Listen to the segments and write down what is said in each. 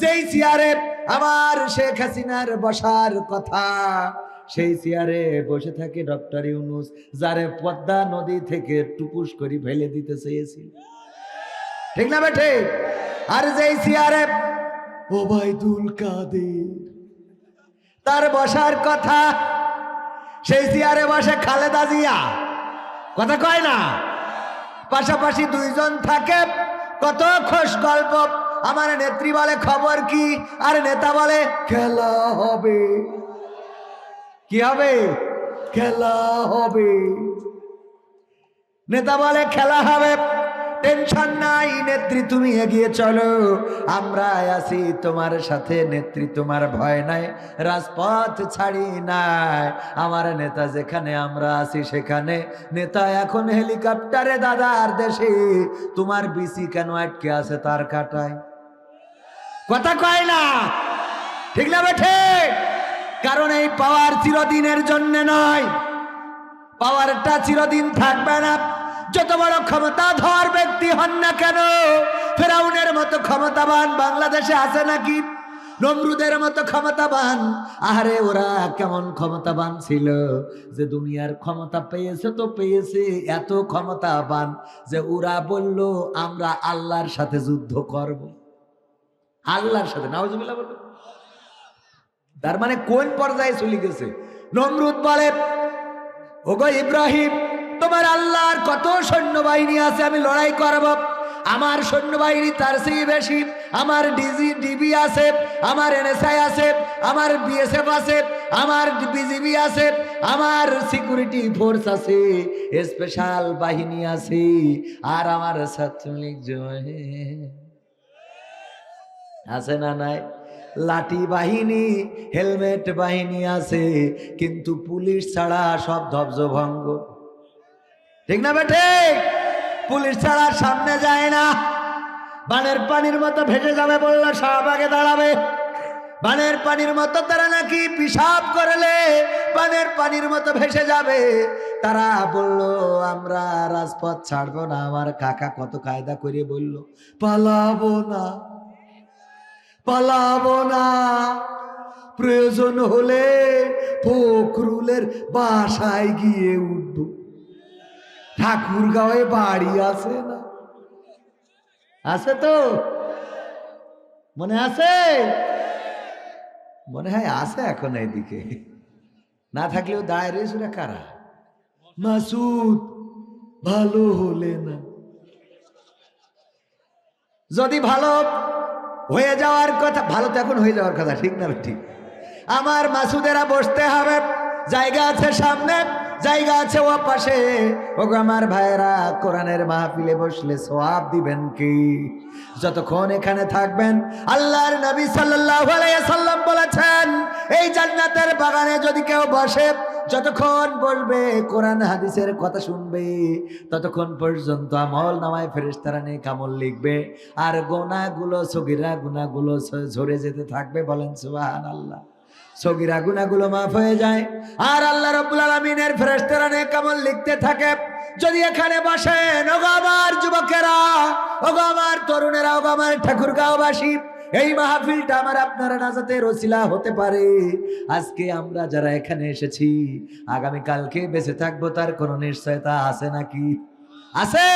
যেই চেয়ারে আমার শেখ হাসিনার বসার কথা, সেই চেয়ারে বসে থাকে ডক্টর ইউনুস, যারে পদ্মা নদী থেকে টুপুস করে ফেলে দিতে চেয়েছিল। ঠিক না বেঠে? আর যেই চেয়ারে ওবায়দুল কাদের, তার বসার কথা, সেই চেয়ারে বসে খালেদা জিয়া। কথা কয় না? পাশাপাশি দুইজন থাকে, কত খোশ গল্প। আমার নেত্রী বলে, খবর কি? আর নেতা বলে, খেলা হবে। কি হবে? খেলা হবে। নেতা বলে, খেলা হবে। টেনশন নাই, নেত্রী, তুমি এগিয়ে চলো। আমরা আছি তোমার সাথে, নেত্রী, তোমার ভয় নাই, রাজপথ ছাড়ি নাই। আমার নেতা যেখানে, আমরা আছি সেখানে। নেতা এখন হেলিকপ্টারে, দাদার দেশে। তোমার বিসি কেন আটকে আছে তার কাটায়? কথা কয় না। ঠিক না বেঠে? কারণ এই পাওয়ার চিরদিনের জন্য নয়। পাওয়ারটা চিরদিন থাকবে না। যত বড় ক্ষমতা ধর ব্যক্তি হন না কেন, ফেরাউনের মতো ক্ষমতাবান বাংলাদেশে আছে নাকি? নমরুদের মতো ক্ষমতাবান। আহারে, ওরা কেমন ক্ষমতাবান ছিল? যে দুনিয়ার ক্ষমতা পেয়েছে তো পেয়েছে, এত ক্ষমতাবান যে ওরা বলল, আমরা আল্লাহর সাথে যুদ্ধ করব। আল্লাহর সাথে নাওজুবিল্লাহ বলবে। তার মানে কোন পর্যায়ে চলে গেছে? নমরুদ বলে, ওগো ইব্রাহিম, তোমার আল্লাহর কত সৈন্যবাহিনী আছে, আমি লড়াই করব। আমার সৈন্যবাহিনী তার চেয়ে বেশি, আমার ডিজি, ডিবি আছে, আমার এনএসআই আছে, আমার বিএসএফ আছে, আমার বিজিবি আছে, আমার সিকিউরিটি ফোর্স আছে, স্পেশাল বাহিনী আছে, আর আমার ছাত্রলীগ জয় আছে না নাই? লাঠি বাহিনী, হেলমেট বাহিনী আছে, কিন্তু পুলিশ ছাড়া সব ধবজ ভঙ্গ ঠিক না বেঠে? পুলিশ ছাড়া সামনে যায় না। বানের পানির মতো ভেসে যাবে বলল শাহবাগে দাঁড়াবে। বানের পানির মতো তারা নাকি পিসাব করলে, বানের পানির মতো ভেসে যাবে। তারা বলল, আমরা রাজপথ ছাড়বো না। আমার কাকা কত কায়দা করে বলল, পালাবো না। পালাবো না। প্রয়োজন হলে ফখরুলের বাসায় গিয়ে উঠব। ঠাকুর গাঁয়ে বাড়ি আছে না? আছে তো? মনে আছে? মনে হয় আছে এখন এইদিকে না থাকলেও দায় না কারা? মাসুদ, ভালো হলে না। যদি ভালো হয়ে যাওয়ার কথা, ভালো তো এখন হয়ে যাওয়ার কথা, ঠিক না ঠিক আমার মাসুদেরা বসতে হবে, জায়গা আছে সামনে। জায়গা আছে ও পাশে। ও আমার ভাইয়েরা, কোরআনের মাহফিলে বসলে সোয়াব দিবেন কি? যতক্ষণ এখানে থাকবেন, আল্লাহর নবী সাল্লাল্লাহু আলাইহি সাল্লাম বলেছেন, এই জান্নাতের বাগানে যদি কেউ বসে, যতক্ষণ বসবে, কোরআন হাদিসের কথা শুনবে, ততক্ষণ পর্যন্ত আমল নামায় ফেরেশতারা নেই কামল লিখবে, আর গোনাগুলো, সগিরা গুনাগুলো ঝরে যেতে থাকবে বলেন সুবহানাল্লাহ। সগিরা গুনাগুলো মাফ হয়ে যায়। আর আল্লাহ রব্বুল আলমিনের ফেরেশতারা নেই কামল লিখতে থাকে, যদি এখানে বসেন, ওগো আমার যুবকেরা, ওগো আমার তরুণেরা, ওগো আমার ঠাকুরগাঁওবাসী, এই মাহফিলটা আমার আপনারা নাজাতের ওসিলা হতে পারে। আজকে আমরা যারা এখানে এসেছি আগামী কালকে বেঁচে থাকব তার কোনো নিশ্চয়তা আছে নাকি? আছে,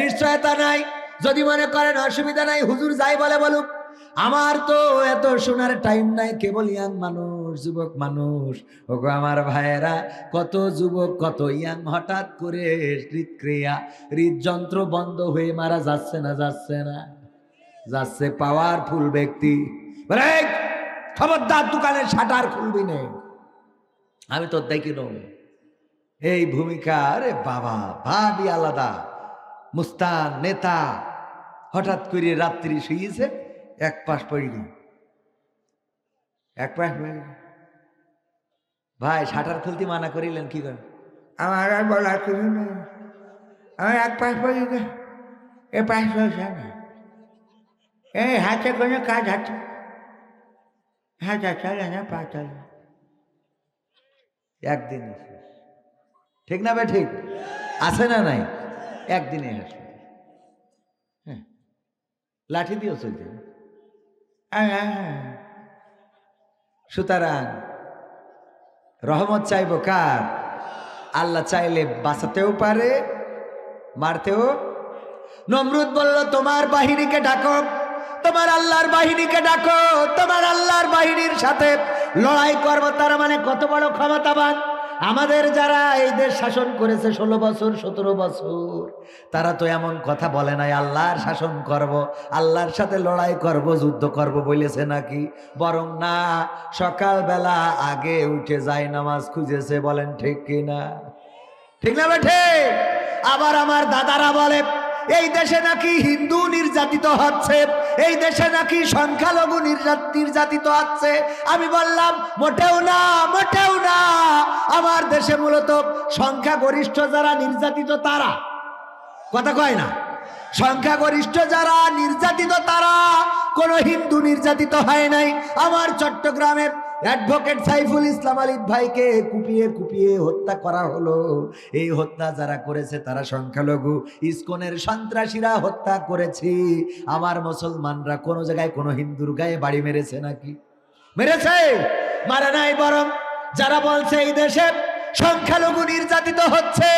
নিশ্চয়তা নাই। যদি মনে করেন অসুবিধা নাই, হুজুর যাই বলে বলুক। আমার তো এত শোনার টাইম নাই কেবল ইয়াং মানুষ যুবক মানুষ। ওগো আমার ভাইয়েরা কত যুবক কত ইয়াং হঠাৎ করে হৃদক্রিয়া হৃদযন্ত্র বন্ধ হয়ে মারা যাচ্ছে না যাচ্ছে না। যাচ্ছে পাওয়ারফুল ব্যক্তি। বলে, "এই, খবরদার দোকানের শাটার খুলবি নে। আমি তো দেখি নো এই ভূমিকা আরে বাবা ভাবি আলাদা। মুস্তান নেতা হঠাৎ করে রাত্রি শুয়েছে এক পাশ পড়ি গেল এক পাশ পড়ে। ভাই শাটার খুলতে মানা করিলেন কি করেন আমার আর বলার কিছু নেই। আমার এক পাশ পর্যন্ত এ পাশ চলছে না এই হাতে কোনো কাজ হাতে হাতে চলে না পা চলে না। একদিনে ঠিক না ভাই ঠিক? আছে না নাই? একদিনে আসবে। হ্যাঁ। লাঠি দিয়েও। হ্যাঁ, হ্যাঁ, হ্যাঁ। সুতরাং রহমত চাইব কার? আল্লাহ চাইলে বাঁচাতেও পারে, মারতেও। নমরুদ বলল, তোমার বাহিনীকে ডাকো, তোমার আল্লাহর বাহিনীকে ডাকো, তোমার আল্লাহর বাহিনীর সাথে লড়াই করব, তার মানে কত বড় ক্ষমতাবান। আমাদের যারা এই দেশ শাসন করেছে ষোলো বছর, সতেরো বছর, তারা তো এমন কথা বলে নাই, আল্লাহর শাসন করব, আল্লাহর সাথে লড়াই করব, যুদ্ধ করব বলেছে নাকি? বরং না, সকালবেলা আগে উঠে যায় নামাজ খুঁজেছে, বলেন ঠিক কিনা ঠিক না বেঠে? আবার আমার দাদারা বলে, এই দেশে নাকি হিন্দু নির্যাতিত হচ্ছে এই দেশে নাকি সংখ্যালঘু নির্যাত- নির্যাতিত আছে। আমি বললাম, মোটেও না মোটেও না। আমার দেশে মূলত সংখ্যাগরিষ্ঠ যারা নির্যাতিত তারা। কথা কয় না? সংখ্যাগরিষ্ঠ যারা নির্যাতিত তারা, কোনো হিন্দু নির্যাতিত হয় নাই। আমার চট্টগ্রামের অ্যাডভোকেট সাইফুল ইসলাম আলী ভাইকে কুপিয়ে কুপিয়ে হত্যা করা হলো। এই হত্যা যারা করেছে তারা সংখ্যালঘু। ইস্কনের সন্ত্রাসীরা হত্যা করেছি। আমার মুসলমানরা কোনো জায়গায় কোনো হিন্দুর গায়ে বাড়ি মেরেছে নাকি? মেরেছে? মারা নাই বরং যারা বলছে এই দেশে সংখ্যালঘু নির্যাতিত হচ্ছে।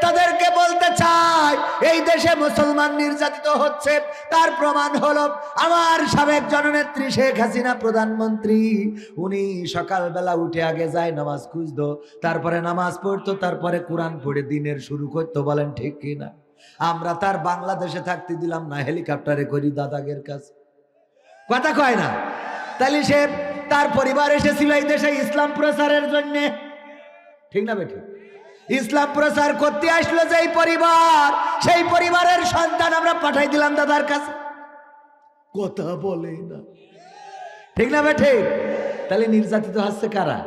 তাদেরকে বলতে চাই, এই দেশে মুসলমান নির্যাতিত হচ্ছে। তার প্রমাণ হলো আমার সাবেক জননেত্রী শেখ হাসিনা, প্রধানমন্ত্রী। উনি সকালবেলা উঠে আগে যায় নামাজ খুঁজতো, তারপরে নামাজ পড়তো, তারপরে কোরআন পড়ে দিনের শুরু করতো, বলেন ঠিক কিনা? আমরা তার বাংলাদেশে থাকতে দিলাম না, হেলিকপ্টারে করি দাদাগের কাছে। কথা কয় না? তাহলে সে তার পরিবার এসেছিল এই দেশে ইসলাম প্রচারের জন্যে। ঠিক না বেঠিক ইসলাম প্রচার করতে আসলো যেই পরিবার, সেই পরিবারের সন্তান আমরা পাঠাই দিলাম দাদার কাছে। কথা বলে না। ঠিক না বেঠে? তাহলে নির্যাতিত হচ্ছে কারা?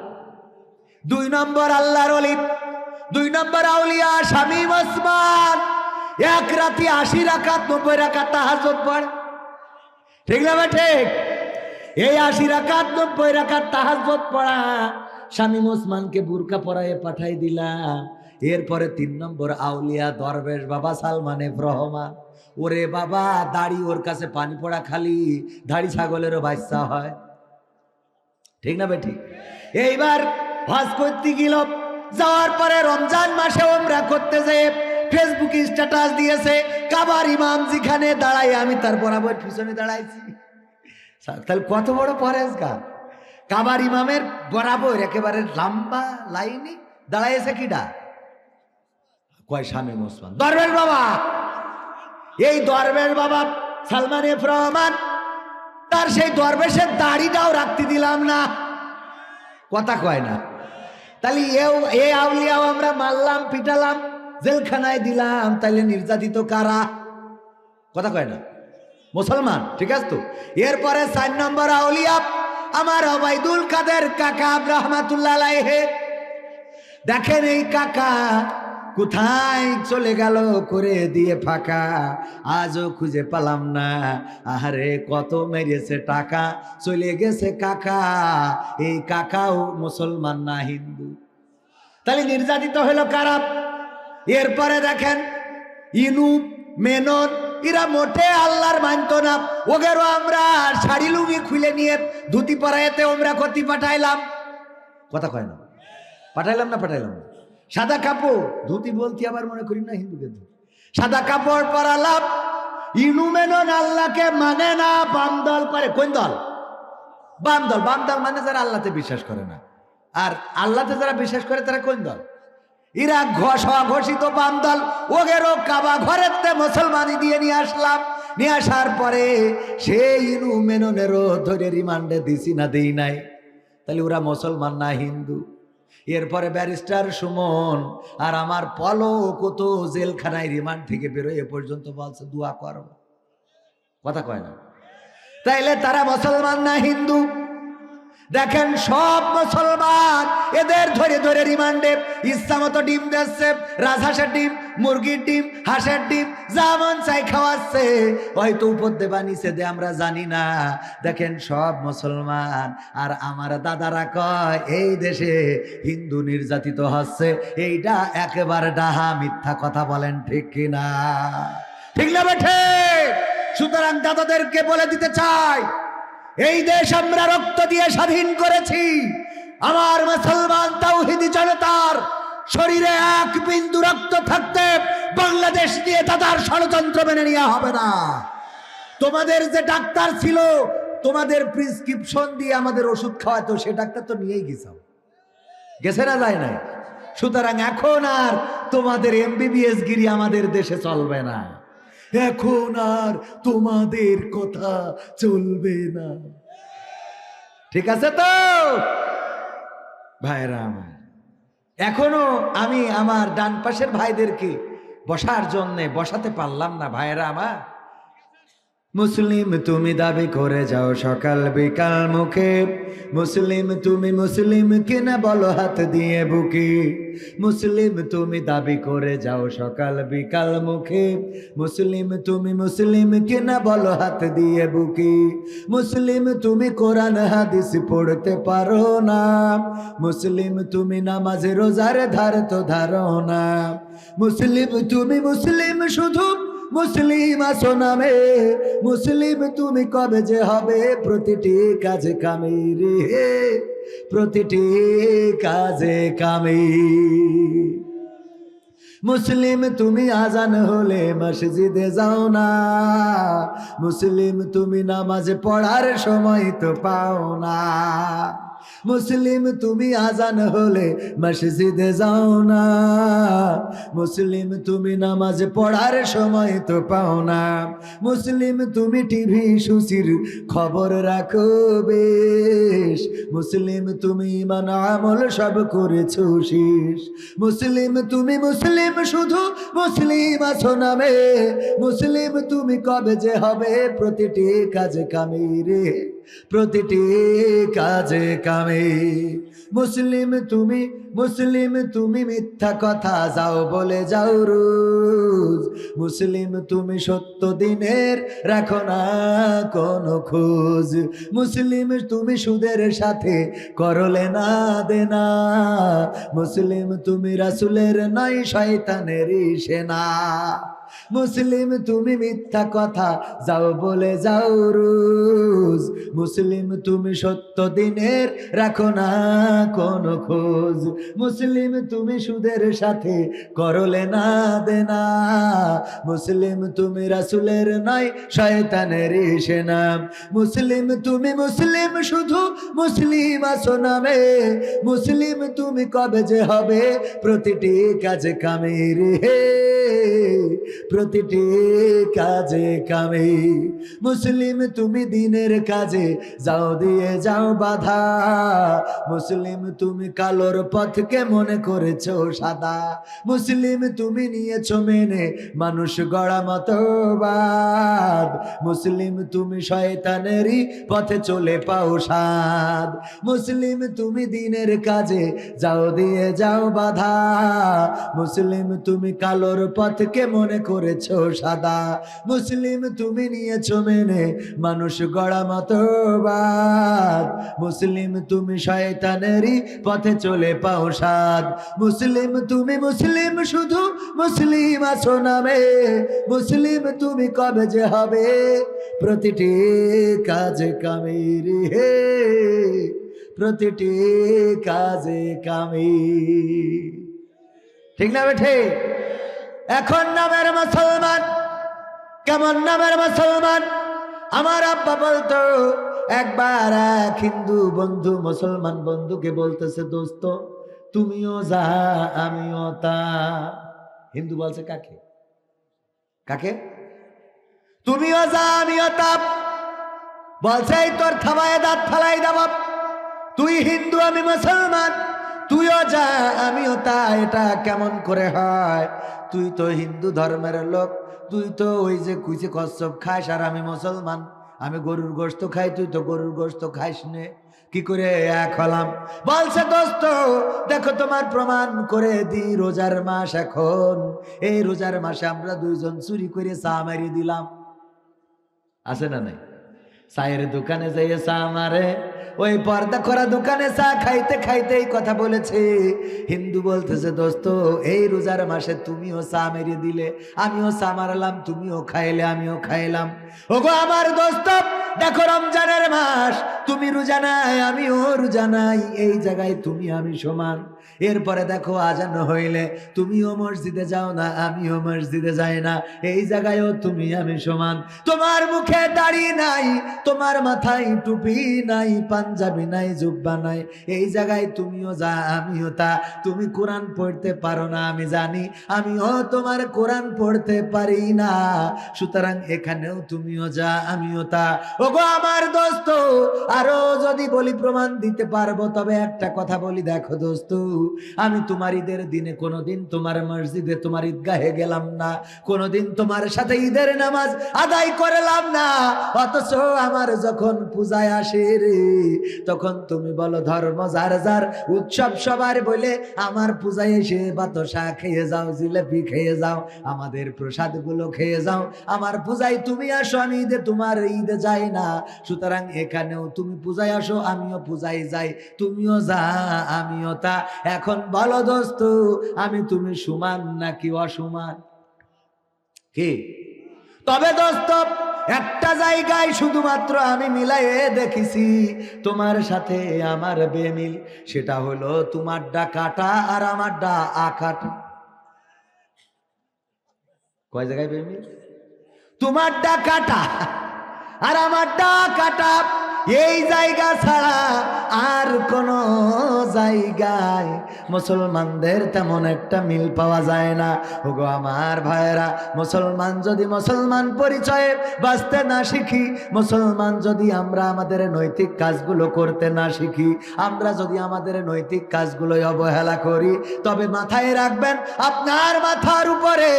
দুই নম্বর আল্লাহর অলি দুই নম্বর আউলিয়া স্বামী ওসমান। এক রাতি আশি রাকাত, নব্বই রাকাত তাহাজত পড়ে। ঠিক না ঠিক এই আশি রাকাত, নব্বই রাকাত তাহাজত পড়া। শামীম ওসমানকে বুরকা পরায়ে পাঠাই দিলাম এরপরে তিন নম্বর আউলিয়া দরবেশ বাবা সালমানে রহমান। ওরে বাবা, দাড়ি ওর কাছে পানি পড়া খালি, দাড়ি ছাগলেরও বাচ্চা হয়। ঠিক না বেটি? এইবার হজ করতে গেল। যাওয়ার পরে রমজান মাসে ওমরা করতে যেয়ে ফেসবুক স্ট্যাটাস দিয়েছে, কাবার ইমাম যেখানে দাঁড়াই আমি তার বরাবর পিছনে দাঁড়াইছি। তাহলে কত বড় পরেশ গা কাবার ইমামের বরাবর একেবারে লম্বা লাইনে দাঁড়াইছে কিডা? কয় স্বামী মুসলমান, দরবেশ বাবা। এই দরবেশ বাবা সালমান এফ রহমান, তার সেই দরবেশের দাড়িটাও রাখতে দিলাম না। কথা কয় না। তাহলে এও, এ আউলিয়াও আমরা মারলাম, পিটালাম, জেলখানায় দিলাম, তাইলে নির্যাতিত কারা? কথা কয় না। মুসলমান, ঠিক আছে তো? এরপরে চার নম্বর আউলিয়া আমার অবাইদুল কাদের কাকা রহমাতুল্লাহ দেখেন এই কাকা কোথায় চলে গেল, করে দিয়ে ফাঁকা। আজও খুঁজে পেলাম না। আহারে, কত মেরেছে টাকা। চলে গেছে কাকা। এই কাকাও মুসলমান না হিন্দু। তাহলে নির্যাতিত হলো কারা? এরপরে দেখেন ইনু মেনন এরা মোটে আল্লাহর মানত না। ওগেরও আমরা শাড়ি লুঙ্গি খুলে নিয়ে ধুতি পরাইতে আমরা ক্ষতি পাঠাইলাম। কথা কয় না। পাঠাইলাম না পাঠাইলাম সাদা কাপড়, ধুতি বলতে আবার মনে করি না হিন্দুকে। সাদা কাপড় পরালাম, ইনু মেনন আল্লাহকে মানে না, বাম দল করে কোন দল? বাম দল। বাম দল মানে যারা আল্লাহতে বিশ্বাস করে না। আর আল্লাহতে যারা বিশ্বাস করে তারা কোন দল? ইরা ঘষ ঘোষিত বাম দল ওগেরও কাবা ঘরের তে মুসলমানি দিয়ে নিয়ে আসলাম। নিয়ে আসার পরে সেই ইনু মেননেরও ধরে রিমান্ডে দিছি না, দেই নাই। তাহলে ওরা মুসলমান না হিন্দু? এরপরে ব্যারিস্টার সুমন আর আমার পলক তো জেলখানায় রিমান্ড থেকে বেরোয়, এ পর্যন্ত বলছে, দোয়া করো। কথা কয় না। তাইলে তারা মুসলমান না হিন্দু? দেখেন সব মুসলমান এদের ধরে ধরে রিমান্ডে ইচ্ছা মতো ডিম দিচ্ছে, রাজহাঁসের ডিম, মুরগির ডিম, হাঁসের ডিম যেমন চাই খাওয়াচ্ছে। হয়তো উপর দেবা, নিচে দে, আমরা জানি না। দেখেন সব মুসলমান, আর আমার দাদারা কয়, এই দেশে হিন্দু নির্যাতিত হচ্ছে, এইটা একেবারে ডাহা মিথ্যা কথা বলেন ঠিক কিনা? ঠিক না বেঠে? সুতরাং দাদাদেরকে বলে দিতে চাই এই দেশ আমরা রক্ত দিয়ে স্বাধীন করেছি। আমার মুসলমান তাওহিদি জনতার শরীরে এক বিন্দু রক্ত থাকতে বাংলাদেশ দিয়ে দাদার ষড়যন্ত্র মেনে নেওয়া হবে না। তোমাদের যে ডাক্তার ছিল, তোমাদের প্রিসক্রিপশন দিয়ে আমাদের ওষুধ খাওয়াতো, সে ডাক্তার তো নিয়েই গেছাও গেছে না যায় না সুতরাং এখন আর তোমাদের এমবিবিএস গিরি আমাদের দেশে চলবে না। এখন আর তোমাদের কথা চলবে না। ঠিক আছে তো? ভাইরা আমার, এখনও আমি আমার ডান পাশের ভাইদেরকে বসার জন্যে বসাতে পারলাম না ভাইরা আমার। মুসলিম তুমি দাবি করে যাও সকাল বিকাল মুখে। মুসলিম তুমি মুসলিম কিনা বলো হাত দিয়ে বুকে। মুসলিম তুমি দাবি করে যাও সকাল বিকাল মুখে। মুসলিম তুমি মুসলিম কিনা বলো হাত দিয়ে বুকে। মুসলিম তুমি কোরআন হাদিস পড়তে পারো না। মুসলিম তুমি নামাজে রোজার ধার তো ধারো না। মুসলিম তুমি মুসলিম শুধু মুসলিম আসো নামে, মুসলিম তুমি কবে যে হবে? প্রতিটি কাজে কামে রে, প্রতিটি কাজে কামে মুসলিম তুমি আজান হলে মসজিদে যাও না, মুসলিম তুমি নামাজ পড়ার সময় তো পাও না। মুসলিম তুমি আজান হলে মসজিদে যাও না। মুসলিম তুমি নামাজ পড়ার সময় তো পাও না। মুসলিম তুমি টিভি সুশির খবর রাখো বেশ। মুসলিম তুমি ইমান আমল সব করেছ শেষ। মুসলিম তুমি মুসলিম শুধু মুসলিম আছো নামে। মুসলিম তুমি কবে যে হবে প্রতিটি কাজে কামে রে প্রতিটি কাজে কামে। মুসলিম তুমি মুসলিম তুমি মিথ্যা কথা যাও বলে যাও রুজ। মুসলিম তুমি সত্য দিনের রাখো না কোনো খোঁজ। মুসলিম তুমি সুদের সাথে করলে না দেনা। মুসলিম তুমি রাসুলের নয় শয়তানের সেনা। মুসলিম, তুমি মিথ্যা কথা, যাও বলে যাও রোজ। মুসলিম, তুমি সত্য দিনের, রাখো না কোনো খোঁজ। মুসলিম, তুমি সুদের সাথে, করলে না দেনা। মুসলিম, তুমি রাসুলের নয়, শয়তানের সেনা মুসলিম, তুমি মুসলিম, শুধু মুসলিম আসো নামে। মুসলিম, তুমি কবে যে হবে, প্রতিটি কাজে কামে রে প্রতিটি কাজে কামে। মুসলিম তুমি দিনের কাজে, যাও দিয়ে যাও বাধা। মুসলিম তুমি কালোর পথকে মনে করেছ সাদা। মুসলিম তুমি নিয়েছো মেনে, মানুষ গড়া মতবাদ। মুসলিম তুমি শয়তানেরই পথে চলে পাও সাদ। মুসলিম তুমি দিনের কাজে, যাও দিয়ে যাও বাধা। মুসলিম তুমি কালোর পথকে মনে করেছ সাদা। মুসলিম তুমি নিয়েছো মেনে, মানুষ গড়া মতবাদ। মুসলিম তুমি শয়তানেরই পথে চলে পাও সাদ। মুসলিম তুমি মুসলিম, শুধু মুসলিম আছো নামে। মুসলিম তুমি কবে যে হবে? প্রতিটি কাজে কামের হে, প্রতিটি কাজে কামি ঠিক না বেঠে? এখন নামের মুসলমান, কেমন নামের মুসলমান? আমার আব্বা বলতো, একবার এক হিন্দু বন্ধু, মুসলমান বন্ধুকে বলতেছে, দোস্ত, তুমিও যা, আমিও তা। হিন্দু বলছে, কাকে? কাকে? তুমিও যা, আমিও তা। বলছে তোর থামায় দাঁত, ফেলাই দেব। তুই হিন্দু, আমি মুসলমান। তুইও যা, আমিও তা। এটা কেমন করে হয়? তুই তো হিন্দু ধর্মের লোক, তুই তো ওই যে কুইছে কচ্ছপ খাস আর আমি মুসলমান। আমি গরুর গোস্ত খাই, তুই তো গরুর গোস্ত খাইস নে। কি করে এক হলাম? বলছে, দোস্ত, দেখো তোমার প্রমাণ করে দি রোজার মাস এখন। এই রোজার মাসে আমরা দুইজন চুরি করে চা মারিয়ে দিলাম। আছে না নাই? চায়ের দোকানে যাইয়ে চা মারে ওই পর্দা করা দোকানে চা খাইতে খাইতে এই কথা বলেছে। হিন্দু বলতেছে, দোস্ত, এই রোজার মাসে তুমিও চা মেরে দিলে, আমিও চা মারালাম, তুমিও খাইলে, আমিও খাইলাম। ওগো আমার দোস্ত দেখো রমজানের মাস, তুমি রোজা নাই, আমিও রোজা নাই, এই জায়গায় তুমি, আমি সমান। এরপরে দেখো আজান হইলে, তুমিও মসজিদে যাও না, আমিও মসজিদে যাই না, এই জায়গায়ও তুমি, আমি সমান। তোমার মুখে দাড়ি নাই, তোমার মাথায় টুপি নাই, পাঞ্জাবি নাই, জুব্বা নাই, এই জায়গায় তুমিও যা, আমিও তা। তুমি কোরআন পড়তে পারো না, আমি জানি, আমিও তোমার কোরআন পড়তে পারি না। সুতরাং এখানেও তুমিও যা, আমিও তা। ওগো আমার দোস্ত, আরও যদি বলি প্রমাণ দিতে পারব, তবে একটা কথা বলি, দেখো দোস্ত, আমি তোমার ঈদের দিনে কোনোদিন তোমার মসজিদে, তোমার ঈদগাহে গেলাম না। কোনোদিন তোমার সাথে ঈদের নামাজ আদায় করলাম না। অথচ আমার যখন পূজায় আসে রে, তখন তুমি বলো, ধর্ম যার যার, উৎসব সবার বলে, আমার পূজায় এসে বাতসা খেয়ে যাও, জিলেপি খেয়ে যাও, আমাদের প্রসাদগুলো খেয়ে যাও। আমার পূজায় তুমি আসো, আমি ঈদে, তোমার ঈদে যাই না। সুতরাং এখানেও তুমি পূজায় আসো, আমিও পূজায় যাই। তুমিও যা, আমিও তা। এখন বলো দোস্ত, আমি তুমি সমান নাকি অসমান? কি? তবে দোস্ত, একটা জায়গায় শুধুমাত্র আমি মিলাইয়ে দেখেছি, তোমার সাথে আমার বেমিল। সেটা হলো তোমার ডা কাটা আর আমার ডা আকাটা কয় জায়গায় বেমিল? তোমার ডা কাটা আর আমার ডা কাটা এই জায়গা ছাড়া আর কোন জায়গায় মুসলমানদের তেমন একটা মিল পাওয়া যায় না। ওগো আমার ভাইয়েরা, মুসলমান যদি মুসলমান পরিচয়ে বাঁচতে না শিখি, মুসলমান যদি আমরা আমাদের নৈতিক কাজগুলো করতে না শিখি, আমরা যদি আমাদের নৈতিক কাজগুলো অবহেলা করি, তবে মাথায় রাখবেন, আপনার মাথার উপরে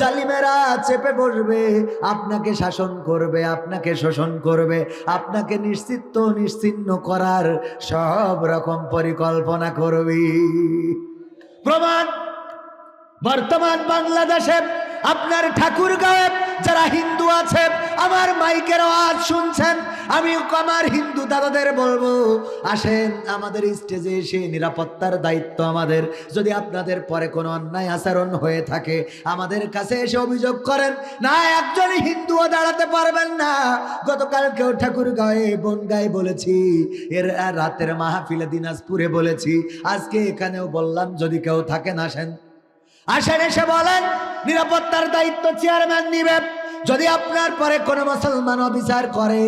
জালিমেরা চেপে বসবে, আপনাকে শাসন করবে, আপনাকে শোষণ করবে, আপনাকে নিশ্চিত নিশ্চিন্ন করার সব রকম পরিকল্পনা করবি। প্রমাণ বর্তমান বাংলাদেশে আপনার ঠাকুর গায়ে যারা হিন্দু আছে, আমার মাইকের আওয়াজ শুনছেন আমি আমার হিন্দু দাদাদের বলব, আসেন আমাদের স্টেজে এসে নিরাপত্তার দায়িত্ব আমাদের। যদি আপনাদের পরে কোনো অন্যায় আচরণ হয়ে থাকে, আমাদের কাছে এসে অভিযোগ করেন, না, একজন হিন্দুও দাঁড়াতে পারবেন না। গতকাল কেউ ঠাকুর গায়ে বন গায়ে বলেছি, এর রাতের মাহফিলে দিনাজপুরে বলেছি, আজকে এখানেও বললাম, যদি কেউ থাকেন, আসেন। আসেন এসে বলেন নিরাপত্তার দায়িত্ব চেয়ারম্যান নিবে। যদি আপনার পরে কোনো মুসলমান অবিচার করে,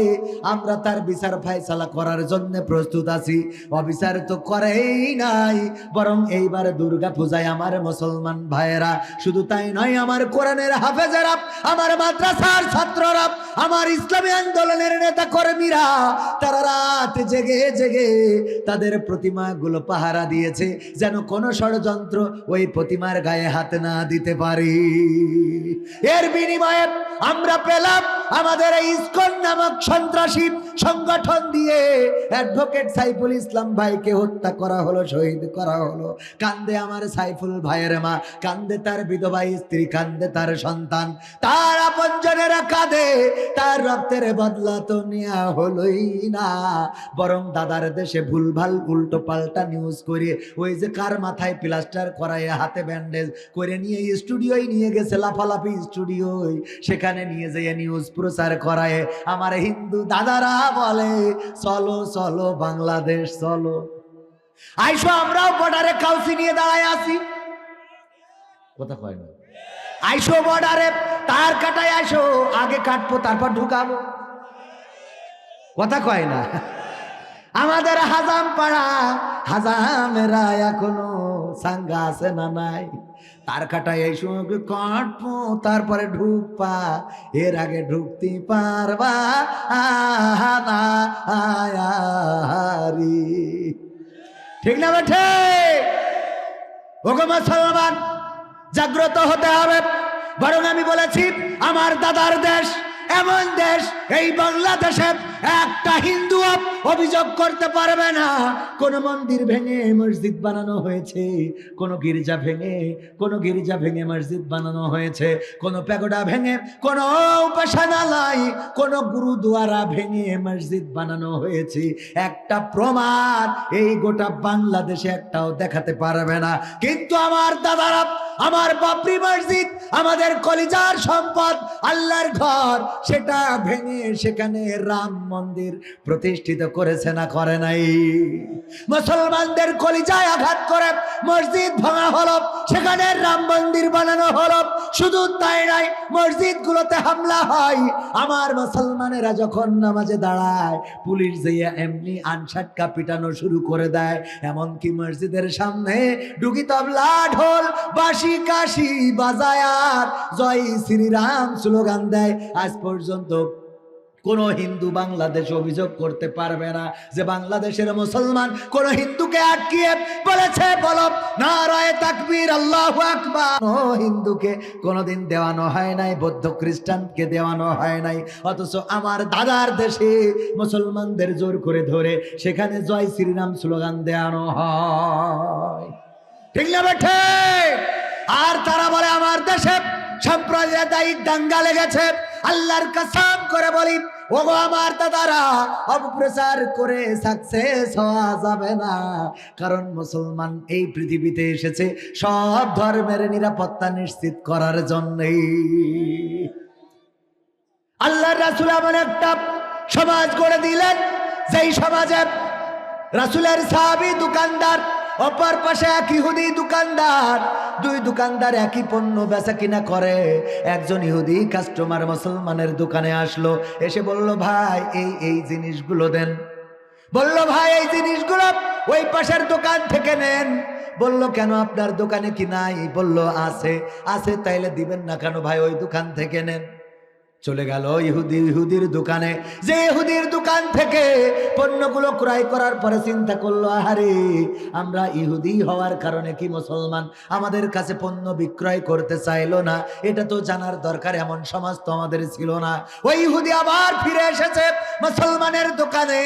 আমরা তার বিচার ফাইসালা করার জন্য প্রস্তুত আছি। অবিচার তো করেই নাই, বরং এইবার দুর্গা পূজায় আমার মুসলমান ভাইয়েরা, শুধু তাই নয়, আমার কোরআনের হাফেজেরা আমার মাদ্রাসার ছাত্ররা আমার ইসলামী আন্দোলনের নেতা কর্মীরা তারা রাত জেগে জেগে তাদের প্রতিমাগুলো পাহারা দিয়েছে, যেন কোনো ষড়যন্ত্র ওই প্রতিমার গায়ে হাত না দিতে পারি। এর বিনিময়ে আমরা পেলাম আমাদের এই ইসকন নামক সন্ত্রাসী সংগঠন দিয়ে অ্যাডভোকেট সাইফুল ইসলাম ভাইকে হত্যা করা হলো, শহীদ করা হলো। কান্দে আমার সাইফুল ভাইয়ের মা, কান্দে তার বিধবা স্ত্রী, কান্দে তার সন্তান। তার আপনজনেরা কাঁদে তার রক্তের বদলা তো নেওয়া হলোই না। বরং দাদার দেশে ভুলভাল উল্টো পাল্টা নিউজ করে ওই যে কার মাথায় প্লাস্টার করায়, হাতে ব্যান্ডেজ করে নিয়ে স্টুডিওয় নিয়ে গেছে, লাফালাফি স্টুডিওয়। সেখানে নিয়ে যেয়ে নিউজ প্রচার করায়। আমার হিন্দু দাদারা বলে, চলো চলো বাংলাদেশ, চলো। আইসো, আমরাও বর্ডারে কাউসি নিয়ে দাঁড়ায় আছি। কথা কয় না। আইসো বর্ডারে তার কাটায় আইসো, আগে কাটবো, তারপর ঢুকাবো। কথা কয় না। আমাদের হাজাম পাড়া হাজামেরা এখনও সাঙ্গা আছে না নাই? তার কাটায় এই সময় কাটবো, তারপরে ঢুকপা এর আগে ঢুকতে পারবা। আয়ারি ঠিক না বেঠে? ওগো মুসলমান, জাগ্রত হতে হবে। বরং আমি বলেছি, আমার দাদার দেশ এমন দেশ এই বাংলাদেশে একটা হিন্দু অভিযোগ করতে পারবে না। কোন মন্দির ভেঙে মসজিদ বানানো হয়েছে, কোন গির্জা ভেঙে, কোন গির্জা ভেঙে মসজিদ বানানো হয়েছে, কোন প্যাগোডা ভেঙে, কোন উপাসনালয়, কোন গুরুদুয়ারা ভেঙে মসজিদ বানানো হয়েছে। একটা প্রমাণ এই গোটা বাংলাদেশে একটাও দেখাতে পারবে না। কিন্তু আমার দাদারা, আমার বাপরি মসজিদ, আমাদের কলিজার সম্পদ, আল্লাহর ঘর, সেটা ভেঙে সেখানে রাম মন্দির প্রতিষ্ঠিত করেছে না করে নাই। মুসলমানদের কলিজায় আঘাত করে মসজিদ ভাঙা হলো, সেখানে রাম মন্দির বানানো হলো। শুধু তাই নাই, মসজিদগুলোতে হামলা হয়। আমার মুসলমানেরা যখন নামাজে দাঁড়ায়, পুলিশ যেয়ে এমনি আনসাটকা পিটানো শুরু করে দেয়। এমনকি মসজিদের সামনে ডুগি তবলা, ঢোল বাসি কাশি বাজায় আর জয় শ্রীরাম স্লোগান দেয়। আজ পর্যন্ত কোন হিন্দু বাংলাদেশ অভিযোগ করতে পারবে না যে বাংলাদেশের মুসলমান কোন হিন্দুকে আটকিয়ে বলেছে, বলো, নারায় তাকবীর, আল্লাহ আকবার। হিন্দুকে কোনোদিন দেওয়ানো হয় নাই, বৌদ্ধ খ্রিস্টানকে দেওয়ানো হয় নাই। অথচ আমার দাদার দেশে মুসলমানদের জোর করে ধরে সেখানে জয় শ্রীরাম স্লোগান দেওয়ানো হয়। ঠিক না বেঠে আর তারা বলে, আমার দেশে সাম্প্রদায়িক দাঙ্গা লেগেছে। আল্লাহর কাসাম করে বলি ওগো আমার দাদারা, অপপ্রচার করে সাকসেস হওয়া যাবে না। কারণ মুসলমান এই পৃথিবীতে এসেছে সব ধর্মের নিরাপত্তা নিশ্চিত করার জন্যই। আল্লাহ রাসুল এমন একটা সমাজ গড়ে দিলেন, যেই সমাজে রাসুলের সাহাবি, দোকানদার, অপর পাশে এক ইহুদি দোকানদার দুই দোকানদার একই পণ্য বেচা কিনা করে। একজন ইহুদি কাস্টমার মুসলমানের দোকানে আসলো, এসে বলল, ভাই, এই এই জিনিসগুলো দেন। বলল, ভাই, এই জিনিসগুলো ওই পাশের দোকান থেকে নেন। বলল, কেন আপনার দোকানে কি নাই? বলল, আছে আছে, তাইলে দিবেন না কেন ভাই, ওই দোকান থেকে নেন। চলে গেল ইহুদি ইহুদির দোকানে। যে ইহুদির দোকান থেকে পণ্যগুলো ক্রয় করার পরে চিন্তা করল, আহারে, আমরা ইহুদি হওয়ার কারণে কি মুসলমান? আমাদের কাছে পণ্য বিক্রয় করতে চাইলো না। এটা তো জানার দরকার, এমন সমাজ তো আমাদের ছিল না। ওই ইহুদি আবার ফিরে এসেছে মুসলমানের দোকানে।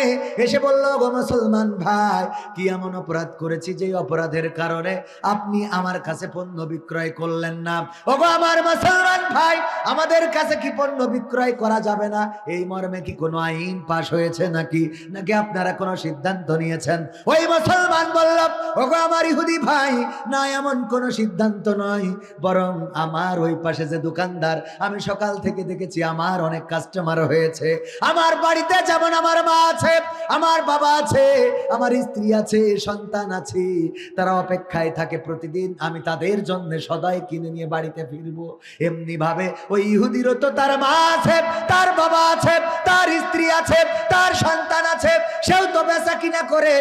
এসে বলল গো মুসলমান ভাই, কি এমন অপরাধ করেছি যে অপরাধের কারণে আপনি আমার কাছে পণ্য বিক্রয় করলেন না? ওগো আমার মুসলমান ভাই, আমাদের কাছে কি পণ্য বিক্রয় করা যাবে না। এই মর্মে কি কোনো আইন পাশ হয়েছে নাকি? নাকি আপনারা কোনো সিদ্ধান্ত নিয়েছেন? ওই মুসলমান বলল ওগো আমার ইহুদি ভাই, না, এমন কোনো সিদ্ধান্ত নয়। বরং আমার ওই পাশে যে দোকানদার, আমি সকাল থেকে দেখেছি আমার অনেক কাস্টমার হয়েছে। আমার বাড়িতে যেমন আমার মা আছে, আমার বাবা আছে, আমার স্ত্রী আছে, সন্তান আছে, তারা অপেক্ষায় থাকে প্রতিদিন। আমি তাদের জন্য সদাই কিনে নিয়ে বাড়িতে ফিরবো। এমনি ভাবে ওই ইহুদিরও তো তার মা আছে, তার বাবা আছে, তার স্ত্রী আছে, তার সন্তান আছে, সেও তো বেচা কিনা করে।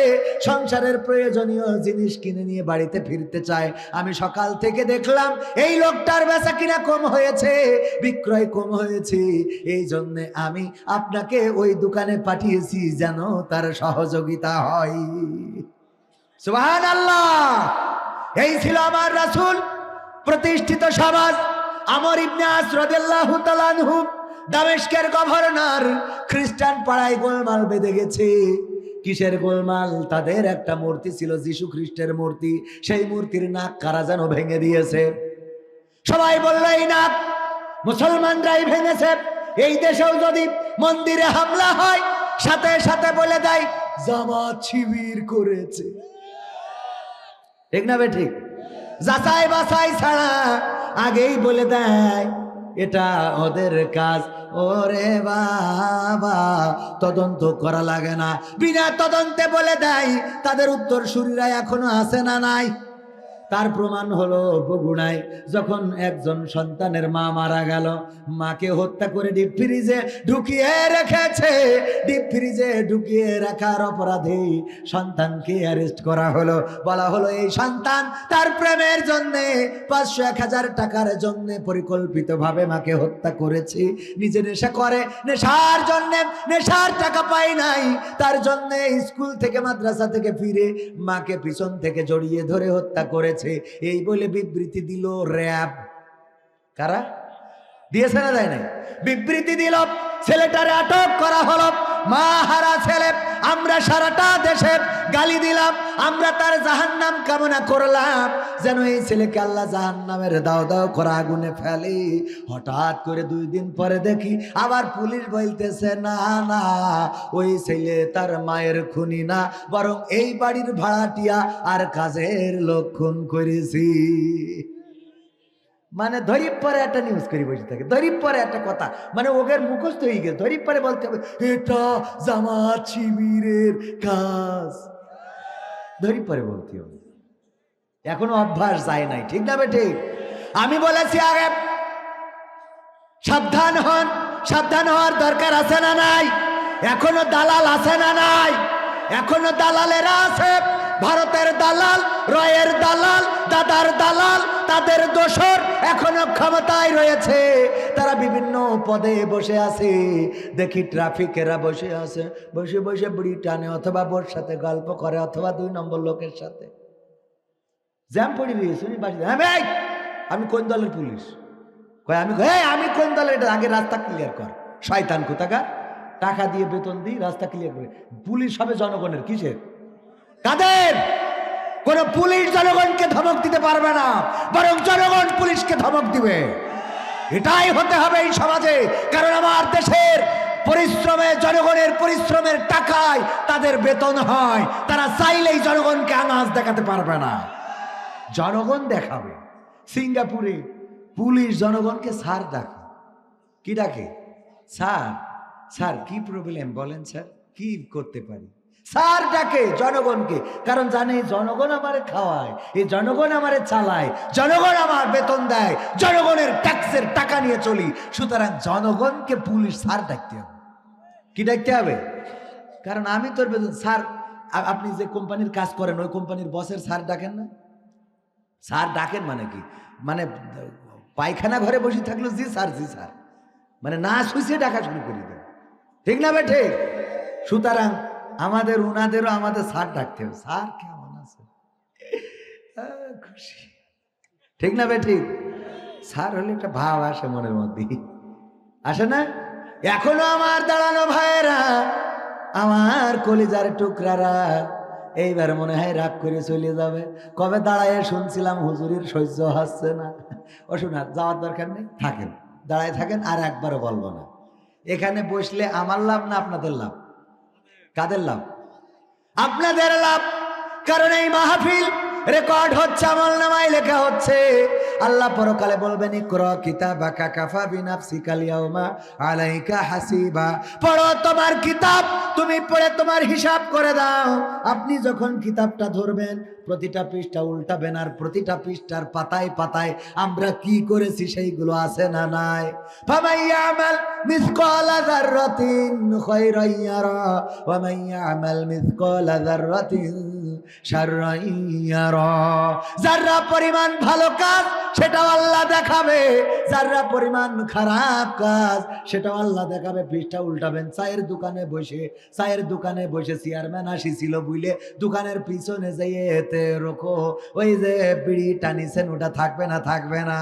সংসারের প্রয়োজনীয় জিনিস কিনে নিয়ে বাড়িতে ফিরতে চায়। আমি সকাল থেকে দেখলাম, এই লোকটার বেচা কিনা কম হয়েছে, বিক্রয় কম হয়েছে। এই জন্য আমি আপনাকে ওই দোকানে পাঠিয়েছি যেন তার সহযোগিতা হয়। সুবহান আল্লাহ এই ছিল আমার রাসূল, প্রতিষ্ঠিত সমাজ। আমর ইবনে আস রাদিয়াল্লাহু তাআলা আনহু, দামেস্কের গভর্নর খ্রিস্টান পাড়ায় গোলমাল বেঁধে গেছে। কিসের গোলমাল? তাদের একটা মূর্তি ছিল যিশু খ্রিস্টের মূর্তি। সেই মূর্তির নাক কারা যেন ভেঙে দিয়েছে? সবাই বলল, এই নাক মুসলমানরাই ভেঙেছে। এই দেশেও যদি মন্দিরে হামলা হয়, সাথে সাথে বলে দেয় জামাত শিবির করেছে। ঠিক না বে ঠিক? যাচাই বাছাই ছাড়া আগেই বলে দেয়, এটা ওদের কাজ। ওরে বাবা, তদন্ত করা লাগে না। বিনা তদন্তে বলে দেয়, তাদের উত্তর সুরীরা এখনও আসে না নাই। তার প্রমাণ হলো বগুড়ায় যখন একজন সন্তানের মা মারা গেল, মাকে হত্যা করে ডিপ ফ্রিজে ঢুকিয়ে রেখেছে। ডিপ ফ্রিজে ঢুকিয়ে রাখার অপরাধে সন্তানকে অ্যারেস্ট করা হলো। বলা হলো, এই সন্তান তার প্রেমের জন্য, পাঁচশো এক হাজার টাকার জন্য পরিকল্পিতভাবে মাকে হত্যা করেছে। নিজে নেশা করে, নেশার জন্য, নেশার টাকা পাই নাই। তার জন্য স্কুল থেকে, মাদ্রাসা থেকে ফিরে মাকে পিছন থেকে জড়িয়ে ধরে হত্যা করেছে। এই বলে বিবৃতি দিল র্যাব। কারা? দিয়েছে না দেয় নাই। বিবৃতি দিল ছেলেটারে আটক করা হলো। মা হারা ছেলে, আমরা সারাটা দেশে গালি দিলাম, আমরা তার জাহান্নাম কামনা করলাম, যেন এই ছেলেকে আল্লাহ জাহান্নামের দাও দাও করা আগুনে ফেলি। হঠাৎ করে দুই দিন পরে দেখি আবার পুলিশ বলতেছে, না না, ওই ছেলে তার মায়ের খুনি না, বরং এই বাড়ির ভাড়াটিয়া আর কাজের লোক খুন করেছি। মানে ধরিপ পরে একটা নিউজ করি বসে থাকে ধরিপ পরে একটা কথা মানে ওদের মুখস্থ হয়ে গেছে ধরিপ পরে বলতে হবে, এটা জামাত শিবিরের কাজ। ধরিপ পরে বলতে হবে। এখনও অভ্যাস যায় নাই, ঠিক না বেঠে আমি বলেছি আগে সাবধান হন, সাবধান হওয়ার দরকার আছে না নাই? এখনও দালাল আছে না নাই? এখনও দালালেরা আছে? ভারতের দালাল রয়ের দালাল দাদার দালাল তাদের দোসর এখনও ক্ষমতায় রয়েছে। তারা বিভিন্ন পদে বসে আছে। দেখি ট্রাফিকেরা বসে আছে। বসে বসে বুড়ি টানে অথবা বোর সাথে গল্প করে অথবা দুই নম্বর লোকের সাথে। জ্যাম পড়ি বাসি হ্যাঁ ভাই আমি কোন দলের পুলিশ? কয় আমি "এই, আমি কোন দলের? এটা আগে রাস্তা ক্লিয়ার কর। শয়তান কোথাকার? টাকা দিয়ে বেতন দিই রাস্তা ক্লিয়ার করে। পুলিশ হবে জনগণের কিসের? কাদের কোন পুলিশ জনগণকে ধমক দিতে পারবে না, বরং জনগণ পুলিশকে ধমক দিবে। এটাই হতে হবে এই সমাজে, কারণ আমার দেশের পরিশ্রমে, জনগণের পরিশ্রমের টাকায় তাদের বেতন হয়, তারা চাইলেই জনগণকে আনাজ দেখাতে পারবে না। জনগণ দেখাবে। সিঙ্গাপুরে পুলিশ জনগণকে স্যার ডাকে। কি ডাকে? স্যার স্যার, কি প্রবলেম বলেন, স্যার? কি করতে পারি? স্যার ডাকে জনগণকে। কারণ জানে, জনগণ আমারে খাওয়ায়, এই জনগণ আমারে চালায়, জনগণ আমার বেতন দেয়, জনগণের ট্যাক্সের টাকা নিয়ে চলি। সুতরাং জনগণকে পুলিশ, স্যার ডাকতে হবে। কি ডাকতে হবে? কারণ আমি তোর বেতন, স্যার আপনি যে কোম্পানির কাজ করেন, ওই কোম্পানির বসের স্যার ডাকেন না? স্যার ডাকেন মানে কি? মানে পায়খানা ঘরে বসে থাকল, জি স্যার জি স্যার। মানে না শুইছে, ডাকা শুরু করে দেন। ঠিক না বেঠে সুতরাং আমাদের উনাদেরও আমাদের স্যার ডাকতে হবে। স্যার কেমন আছে? খুশি। ঠিক না বেঠি স্যার হলে একটা ভাব আসে মনের মধ্যে। আসে না? এখনও আমার দাঁড়ানো ভাইয়েরা, আমার কলিজার টুকরারা, এইবার মনে হয় রাগ করে চলে যাবে। কবে দাঁড়ায় শুনছিলাম হুজুরির সহ্য হচ্ছে না। ও শোনা, যাওয়ার দরকার নেই? থাকেন। দাঁড়ায় থাকেন, আর একবারও বলব না। এখানে বসলে আমার লাভ না আপনাদের লাভ? কাদের লাভ? আপনাদের লাভ? কারণ এই মাহফিল রেকর্ড হচ্ছে, আমল নামায় লেখা হচ্ছে। আল্লাহ পরকালে বলবেন, ইকর কিতাবাকা কাফা বিনাফসিকা আলিয়াউমা আলাইকা হাসিবা। পড়ো তোমার কিতাব, তুমি পড়ে তোমার হিসাব করে দাও। আপনি যখন কিতাবটা ধরবেন, প্রতিটা পৃষ্ঠা উল্টাবেন আর প্রতিটা পৃষ্ঠার পাতায় পাতায় আমরা কি করেছি, সেইগুলো আছে না নাই। ফামাইয়ামাল মিসকালা যাররাতিন খায়রান ইয়ারা, ওয়া মান ইয়ামাল মিসকালা যাররাতিন যারা পরিমাণ ভালো কাজ, সেটাও আল্লাহ দেখাবে। যারা পরিমাণ খারাপ কাজ, সেটাও আল্লাহ দেখাবে। পৃষ্ঠা উল্টাবেন, চায়ের দোকানে বসে, চায়ের দোকানে বসে চেয়ারম্যান আসিছিল বুঝলে দোকানের পিছনে যেয়ে এতে রোখো ওই যে বিড়ি টানিছেন, ওটা থাকবে না থাকবে না।